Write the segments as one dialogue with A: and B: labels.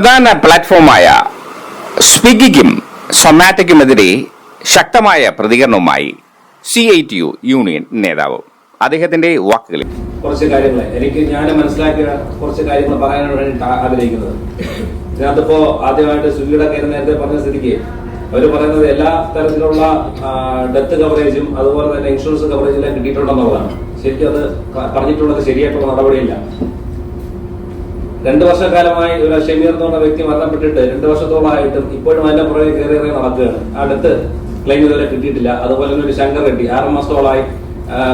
A: പ്രധാന പ്ലാറ്റ്ഫോമായ സ്വിഗ്ഗിക്കും സൊമാറ്റയ്ക്കുമെതിരെ ശക്തമായ പ്രതികരണവുമായി C I T U union നേതാവ്. അദ്ദേഹത്തിന്റെ വാക്കുകളിൽ
B: കുറച്ച് കാര്യങ്ങൾ എനിക്ക് ഞാൻ മനസ്സിലാക്കിയ കുറച്ച് കാര്യങ്ങൾ പറയാനാണ് ആഗ്രഹിക്കുന്നത്. ഇതിനകത്തിപ്പോ ആദ്യമായിട്ട് സ്വിഗ്ഗിയുടെ കാര്യം നേരത്തെ പറഞ്ഞ സ്ഥിതിക്ക് അവർ പറയുന്നത് എല്ലാ തരത്തിലുള്ള ഡെത്ത് കവറേജും അതുപോലെ തന്നെ ഇൻഷുറൻസ് കവറേജെല്ലാം കിട്ടിയിട്ടുണ്ടെന്നുള്ളതാണ്. ശരിക്കും അത് പറഞ്ഞിട്ടുള്ളത് ശരിയായിട്ടുള്ള നടപടിയില്ല. രണ്ടു വർഷക്കാലമായി ഒരു ഷമീർ എന്ന് പറഞ്ഞ വ്യക്തി മരണപ്പെട്ടിട്ട് രണ്ടു വർഷത്തോളമായിട്ടും ഇപ്പോഴും അതിന്റെ പുറകെ കയറി ഇറങ്ങി നടക്കുകയാണ്. അടുത്ത് ക്ലെയിം ഇതുവരെ കിട്ടിയിട്ടില്ല. അതുപോലെ തന്നെ ഒരു ശങ്കർ റെഡ്ഡി ആറ് മാസത്തോളമായി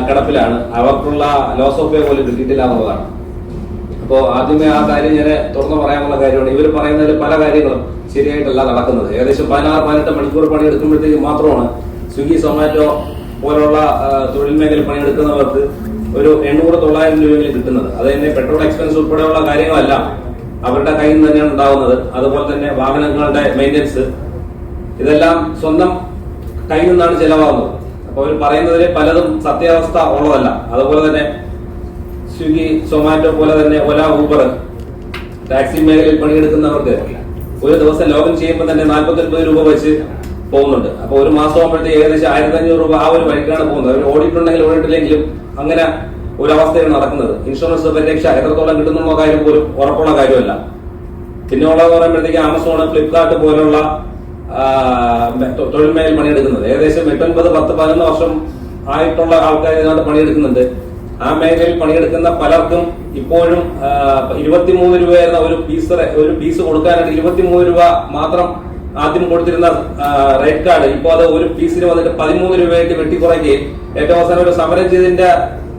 B: കിടപ്പിലാണ്. അവർക്കുള്ള ലോസ് ഓഫ് പേ പോലും കിട്ടിയിട്ടില്ല എന്നുള്ളതാണ്. അപ്പോൾ ആദ്യമേ ആ കാര്യം ഞാൻ തുറന്നു പറയാനുള്ള കാര്യമാണ്. ഇവർ പറയുന്നതിൽ പല കാര്യങ്ങളും ശരിയായിട്ടല്ല നടക്കുന്നത്. ഏകദേശം പതിനാറ് പതിനെട്ട് മണിക്കൂർ പണിയെടുക്കുമ്പോഴത്തേക്ക് മാത്രമാണ് സ്വിഗ്ഗി സൊമാറ്റോ പോലുള്ള തൊഴിൽ മേഖല പണിയെടുക്കുന്നവർക്ക് ഒരു എണ്ണൂറ് തൊള്ളായിരം രൂപയെങ്കിലും കിട്ടുന്നത്. അത് തന്നെ പെട്രോൾ എക്സ്പെൻസ് ഉൾപ്പെടെയുള്ള കാര്യങ്ങളെല്ലാം. അവരുടെ കയ്യിൽ നിന്ന് തന്നെയാണ് ഉണ്ടാവുന്നത്. അതുപോലെ തന്നെ വാഹനങ്ങളുടെ മെയിന്റനൻസ് ഇതെല്ലാം സ്വന്തം കയ്യിൽ നിന്നാണ് ചെലവാകുന്നത്. അപ്പൊ അവർ പറയുന്നതിൽ പലതും സത്യാവസ്ഥ ഉള്ളതല്ല. അതുപോലെ തന്നെ സ്വിഗ്ഗി സൊമാറ്റോ പോലെ തന്നെ ഒല ഊബർ ടാക്സി മേഖലയിൽ പണിയെടുക്കുന്നവർക്ക് ഒരു ദിവസം ലോഗിൻ ചെയ്യുമ്പോൾ തന്നെ നാൽപ്പത്തി രൂപ വെച്ച് പോകുന്നുണ്ട്. അപ്പൊ ഒരു മാസം ആകുമ്പോഴത്തേക്ക് ഏകദേശം ആയിരത്തി അഞ്ഞൂറ് രൂപ ആ ഒരു വഴിക്കാണ് പോകുന്നത്. അവർ ഓടിയിട്ടുണ്ടെങ്കിൽ ഓടിയിട്ടില്ലെങ്കിലും അങ്ങനെ ഒരു അവസ്ഥയാണ് നടക്കുന്നത്. ഇൻഷുറൻസ് പരിരക്ഷ എത്രത്തോളം കിട്ടുന്നുള്ള കാര്യം പോലും ഉറപ്പുള്ള കാര്യമല്ല. പിന്നെ ഉള്ളത് പറയുമ്പോഴത്തേക്ക് ആമസോൺ ഫ്ലിപ്കാർട്ട് പോലുള്ള തൊഴിൽ മേഖല പണിയെടുക്കുന്നത്. ഏകദേശം എട്ടൊൻപത് പത്ത് പതിനൊന്ന് വർഷം ആയിട്ടുള്ള ആൾക്കാർ ഇതിനകത്ത് പണിയെടുക്കുന്നുണ്ട്. ആ മേഖലയിൽ പണിയെടുക്കുന്ന പലർക്കും ഇപ്പോഴും ഇരുപത്തിമൂന്ന് ഇരുപത്തിമൂന്ന് രൂപയായിരുന്ന ഒരു പീസ് ഒരു പീസ് കൊടുക്കാനായിട്ട് ഇരുപത്തിമൂന്ന് രൂപ മാത്രം ആദ്യം കൊടുത്തിരുന്ന റേറ്റ് കാർഡ്. ഇപ്പോൾ അത് ഒരു പീസിന് വന്നിട്ട് പതിമൂന്ന് രൂപയായിട്ട് വെട്ടിക്കുറയ്ക്കുകയും ഏറ്റവും അവസാനം ഒരു സമരം ചെയ്തതിന്റെ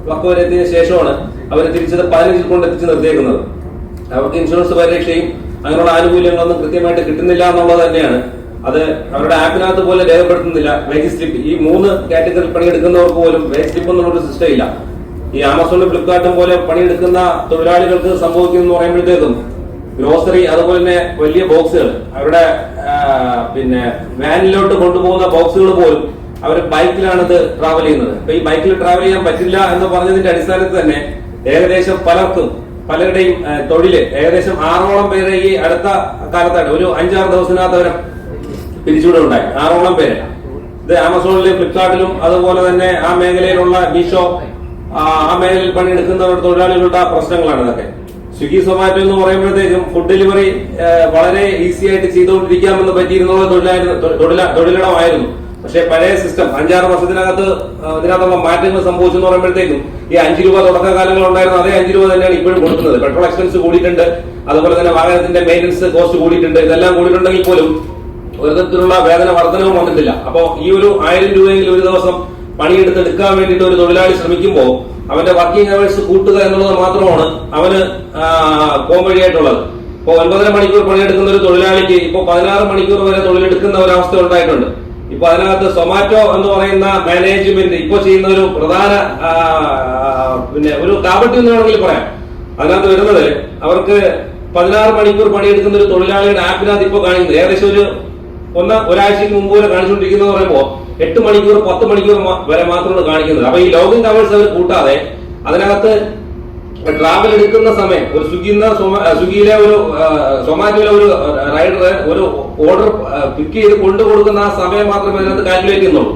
B: വക്കുവരെത്തിയതിനു ശേഷമാണ് അവർ തിരിച്ചത് പതിനഞ്ചിൽ കൊണ്ട് എത്തിച്ച് നിർത്തിയേക്കുന്നത്. അവർക്ക് ഇൻഷുറൻസ് പരിരക്ഷയും അങ്ങനെയുള്ള ആനുകൂല്യങ്ങളൊന്നും കൃത്യമായിട്ട് കിട്ടുന്നില്ല എന്നുള്ളത് തന്നെയാണ്. അത് അവരുടെ ആപ്പിനകത്ത് പോലും രേഖപ്പെടുത്തുന്നില്ല. Wage slip. ഈ മൂന്ന് കാറ്റഗറി പണിയെടുക്കുന്നവർക്ക് പോലും വേജ് സ്ലിപ്പ് എന്നുള്ളൊരു സിസ്റ്റം ഇല്ല. ഈ ആമസോണും ഫ്ലിപ്കാർട്ടും പോലെ പണിയെടുക്കുന്ന തൊഴിലാളികൾക്ക് സംഭവിക്കുന്നു പറയുമ്പോഴത്തേക്കും ഗ്രോസറി അതുപോലെ തന്നെ വലിയ ബോക്സുകൾ അവരുടെ പിന്നെ വാനിലോട്ട് കൊണ്ടുപോകുന്ന ബോക്സുകൾ പോലും അവർ ബൈക്കിലാണ് ഇത് ട്രാവൽ ചെയ്യുന്നത്. അപ്പൊ ഈ ബൈക്കിൽ ട്രാവൽ ചെയ്യാൻ പറ്റില്ല എന്ന് പറഞ്ഞതിന്റെ അടിസ്ഥാനത്തിൽ തന്നെ ഏകദേശം പലർക്കും പലരുടെയും തൊഴിൽ ഏകദേശം ആറോളം പേരെ ഈ അടുത്ത കാലത്താണ്. ഒരു അഞ്ചാറ് ദിവസത്തിനകത്ത് അവരെ പിരിച്ചുവിടെ ഉണ്ടായി ആറോളം പേര്. ഇത് ആമസോണിലും ഫ്ലിപ്കാർട്ടിലും അതുപോലെ തന്നെ ആ മേഖലയിലുള്ള മീഷോ ആ മേഖലയിൽ പണിയെടുക്കുന്നവർ തൊഴിലാളികളുടെ പ്രശ്നങ്ങളാണ് ഇതൊക്കെ. സ്വിഗ്ഗി സൊമാറ്റോ എന്ന് പറയുമ്പോഴത്തേക്കും ഫുഡ് ഡെലിവറി വളരെ ഈസി ആയിട്ട് ചെയ്തുകൊണ്ടിരിക്കാമെന്ന് പറ്റിയിരുന്നുള്ള തൊഴിലായിരുന്നു തൊഴില- തൊഴിലിടമായിരുന്നു. പക്ഷേ പഴയ സിസ്റ്റം അഞ്ചാറ് വർഷത്തിനകത്ത് ആ, ഇതിനകത്തുള്ള മാറ്റങ്ങൾ സംഭവിച്ചെന്ന് പറയുമ്പോഴത്തേക്കും ഈ അഞ്ച് രൂപ തുടക്കകാലങ്ങൾ ഉണ്ടായിരുന്ന അതേ അഞ്ച് രൂപ തന്നെയാണ് ഇപ്പോഴും കൊടുക്കുന്നത്. പെട്രോൾ എക്സ്പെൻസ് കൂടിയിട്ടുണ്ട് അതുപോലെ തന്നെ വാഹനത്തിന്റെ മെയിന്റനൻസ് കോസ്റ്റ് കൂടിയിട്ടുണ്ട്. ഇതെല്ലാം കൂടിയിട്ടുണ്ടെങ്കിൽ പോലും ഒരു തരത്തിലുള്ള വേതന വർധനവും വന്നിട്ടില്ല. അപ്പോ ഈ ഒരു ആയിരം രൂപയെങ്കിലും ഒരു ദിവസം പണിയെടുത്ത് എടുക്കാൻ വേണ്ടിയിട്ട് ഒരു തൊഴിലാളി ശ്രമിക്കുമ്പോൾ അവന്റെ വർക്കിംഗ് അവേഴ്സ് കൂട്ടുക എന്നുള്ളത് മാത്രമാണ് അവന് പോംവഴിയായിട്ടുള്ളത് ഇപ്പൊ ഒൻപതര മണിക്കൂർ പണിയെടുക്കുന്ന ഒരു തൊഴിലാളിക്ക് ഇപ്പൊ പതിനാറ് മണിക്കൂർ വരെ തൊഴിലെടുക്കുന്ന ഒരു അവസ്ഥ ഉണ്ടായിട്ടുണ്ട്. ഇപ്പൊ അതിനകത്ത് സൊമാറ്റോ എന്ന് പറയുന്ന മാനേജ്മെന്റ് ഇപ്പൊ ചെയ്യുന്ന ഒരു പ്രധാന പിന്നെ ഒരു കാപട്യം എന്ന് വേണമെങ്കിൽ പറയാം. അതിനകത്ത് വരുന്നത് അവർക്ക് പതിനാറ് മണിക്കൂർ പണിയെടുക്കുന്ന ഒരു തൊഴിലാളിയുടെ ആപ്പിനകത്ത് ഇപ്പൊ കാണിക്കുന്നത്. ഏകദേശം ഒരു ഒന്ന് ഒരാഴ്ചക്ക് മുമ്പ് വരെ കാണിച്ചുകൊണ്ടിരിക്കുന്നത് പറയുമ്പോൾ എട്ട് മണിക്കൂർ പത്ത് മണിക്കൂർ വരെ മാത്രമാണ് കാണിക്കുന്നത്. അപ്പൊ ഈ ലോഗിൻ ടവേഴ്സ് അവർ കൂട്ടാതെ അതിനകത്ത് ട്രാവൽ എടുക്കുന്ന സമയം ഒരു സ്വിഗ്ഗിന്ന് സ്വിഗ്ഗിയിലെ ഒരു സൊമാറ്റോയിലെ ഒരു റൈഡർ ഒരു ഓർഡർ പിക്ക് ചെയ്ത് കൊണ്ടു കൊടുക്കുന്ന ആ സമയം മാത്രമേ അതിനകത്ത് കാൽക്കുലേറ്റ് ചെയ്യുന്നുള്ളൂ.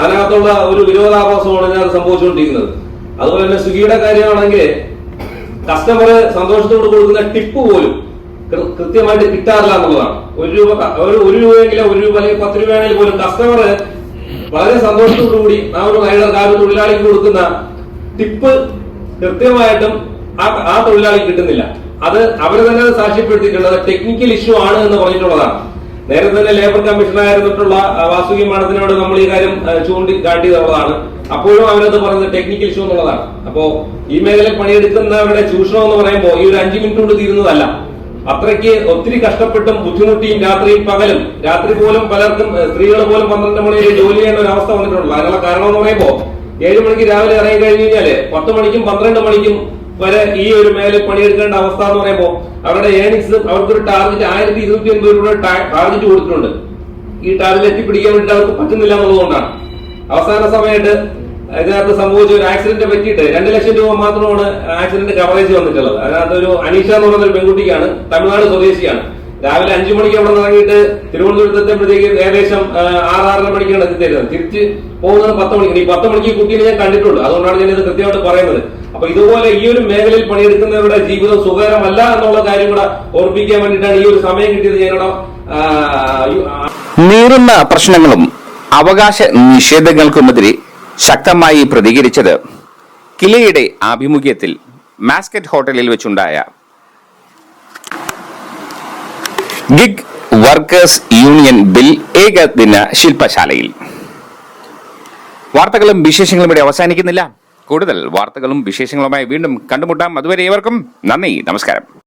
B: അതിനകത്തുള്ള ഒരു വിരോധാഭാസമാണ് ഇതിനകത്ത് സംഭവിച്ചുകൊണ്ടിരിക്കുന്നത്. അതുപോലെ തന്നെ സ്വിഗ്ഗിയുടെ കാര്യമാണെങ്കിൽ കസ്റ്റമർ സന്തോഷത്തോട് കൊടുക്കുന്ന ടിപ്പ് പോലും കൃത്യമായിട്ട് കിട്ടാറില്ല എന്നുള്ളതാണ്. ഒരു രൂപ ഒരു ഒരു രൂപയെങ്കിലും ഒരു രൂപ അല്ലെങ്കിൽ പത്ത് രൂപയാണെങ്കിൽ പോലും കസ്റ്റമർ വളരെ സന്തോഷത്തോടുകൂടി ആ ഒരു മഹിള ആ ഒരു തൊഴിലാളിക്ക് കൊടുക്കുന്ന ടിപ്പ് കൃത്യമായിട്ടും ആ ആ തൊഴിലാളിക്ക് കിട്ടുന്നില്ല. അത് അവർ തന്നെ സാക്ഷ്യപ്പെടുത്തിയിട്ടുള്ളത് ടെക്നിക്കൽ ഇഷ്യൂ ആണ് എന്ന് പറഞ്ഞിട്ടുള്ളതാണ്. നേരത്തെ തന്നെ ലേബർ കമ്മീഷണറായിരുന്നിട്ടുള്ള വാസുകി മാഡത്തിനോട് നമ്മൾ ഈ കാര്യം ചൂണ്ടിക്കാട്ടിയതുള്ളതാണ്. അപ്പോഴും അവരത് പറഞ്ഞത് ടെക്നിക്കൽ ഇഷ്യൂ എന്നുള്ളതാണ്. അപ്പോ ഈ മേഖലയിൽ പണിയെടുക്കുന്നവരുടെ ചൂഷണം എന്ന് പറയുമ്പോൾ ഈ ഒരു അഞ്ചു മിനിറ്റ് കൊണ്ട് തീരുന്നതല്ല. അത്രയ്ക്ക് ഒത്തിരി കഷ്ടപ്പെട്ടും ബുദ്ധിമുട്ടിയും രാത്രിയും പകലും രാത്രി പോലും പലർക്കും സ്ത്രീകൾ പോലും പന്ത്രണ്ട് മണിയിൽ ജോലി ചെയ്യുന്ന ഒരു അവസ്ഥ വന്നിട്ടുണ്ടല്ലോ. അതിനുള്ള കാരണം എന്ന് പറയുമ്പോൾ ഏഴ് മണിക്ക് രാവിലെ ഇറങ്ങി കഴിഞ്ഞു കഴിഞ്ഞാൽ പത്ത് മണിക്കും പന്ത്രണ്ട് മണിക്കും വരെ ഈ ഒരു മേലെ പണിയെടുക്കേണ്ട അവസ്ഥ എന്ന് പറയുമ്പോൾ അവരുടെ ഏണിങ്സ് അവർക്കൊരു ടാർഗറ്റ് ആയിരത്തി ഇരുന്നൂറ്റി അൻപത് രൂപ ടാർഗറ്റ് കൊടുത്തിട്ടുണ്ട്. ഈ ടാർഗറ്റ് എത്തിപ്പിടിക്കാൻ വേണ്ടി അവർക്ക് പറ്റുന്നില്ല എന്നുള്ളതുകൊണ്ടാണ്. അവസാന സമയത്ത് ഇതിനകത്ത് സംഭവിച്ച ഒരു ആക്സിഡന്റ് പറ്റിയിട്ട് രണ്ട് ലക്ഷം രൂപ മാത്രമാണ് ആക്സിഡന്റ് കവറേജ് വന്നിട്ടുള്ളത്. അതിനകത്ത് ഒരു അനീഷ എന്ന് പറയുന്ന ഒരു പെൺകുട്ടിക്കാണ് തമിഴ്നാട് സ്വദേശിയാണ്. രാവിലെ അഞ്ചു മണിക്ക് അവിടെ ഇറങ്ങിയിട്ട് തിരുവനന്തപുരത്ത് എത്തുമ്പോഴത്തേക്ക് ഏകദേശം ആറ് ആറര മണിക്കാണ് എത്തിത്തരുന്നത് തിരിച്ച് പോകുന്നത് പത്ത് മണിക്ക്. ഈ പത്ത് മണിക്ക് കുട്ടീനെ ഞാൻ കണ്ടിട്ടുള്ളൂ. അതുകൊണ്ടാണ് ഞാൻ ഇത് കൃത്യമായിട്ട് പറയുന്നത്. അപ്പൊ ഇതുപോലെ ഈ ഒരു മേഖലയിൽ പണിയെടുക്കുന്നവരുടെ ജീവിതം സുഖകരമല്ല എന്നുള്ള കാര്യം കൂടെ ഓർപ്പിക്കാൻ വേണ്ടിയിട്ടാണ് ഈ ഒരു സമയം കിട്ടിയത് ഞാനിവിടെ
A: നീറുന്ന പ്രശ്നങ്ങളും അവകാശ നിഷേധങ്ങൾക്കുമെതിരെ ശക്തമായി പ്രതികരിച്ചത് കിലയുടെ ആഭിമുഖ്യത്തിൽ മാസ്കറ്റ് ഹോട്ടലിൽ വെച്ചുണ്ടായ ഗിഗ് വർക്കേഴ്സ് യൂണിയൻ ബിൽ ഏകദിന ശില്പശാലയിൽ. വാർത്തകളും വിശേഷങ്ങളും ഇവിടെ അവസാനിക്കുന്നില്ല. കൂടുതൽ വാർത്തകളും വിശേഷങ്ങളുമായി വീണ്ടും കണ്ടുമുട്ടാം. അതുവരെ ഏവർക്കും നന്ദി. നമസ്കാരം.